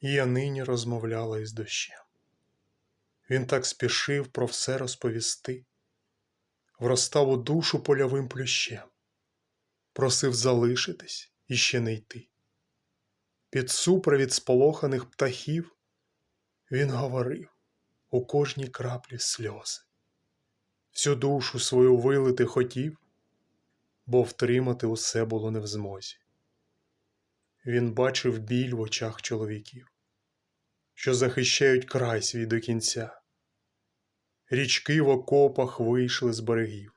І я нині розмовляла із дощем. Він так спішив про все розповісти, вростав у душу польовим плющем, просив залишитись і ще не йти. Під супровід сполоханих птахів він говорив у кожній краплі сльози. Всю душу свою вилити хотів, бо втримати усе було не в змозі. Він бачив біль в очах чоловіків, що захищають край свій до кінця. Річки в окопах вийшли з берегів,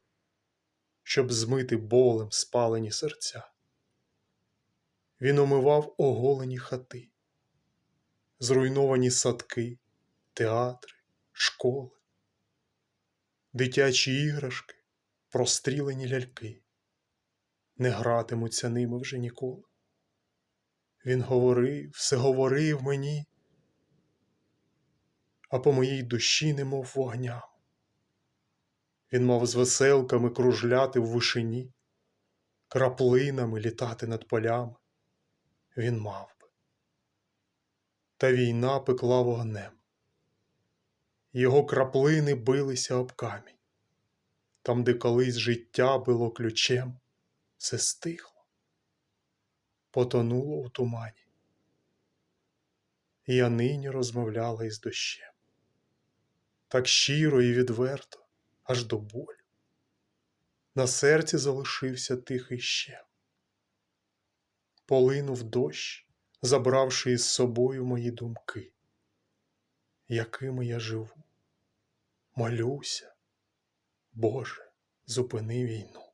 щоб змити болем спалені серця. Він омивав оголені хати, зруйновані садки, театри, школи, дитячі іграшки, прострілені ляльки, не гратимуться ними вже ніколи. Він говорив, все говорив мені, а по моїй душі немов вогням. Він мав з веселками кружляти в вишині, краплинами літати над полями. Він мав би. Та війна пекла вогнем. Його краплини билися об камінь. Там, де колись життя било ключем, все стихло, потонуло у тумані. Я нині розмовляла із дощем. Так щиро і відверто, аж до болю. На серці залишився тихий щем. Полинув дощ, забравши із собою мої думки, якими я живу. Молюся, Боже, зупини війну.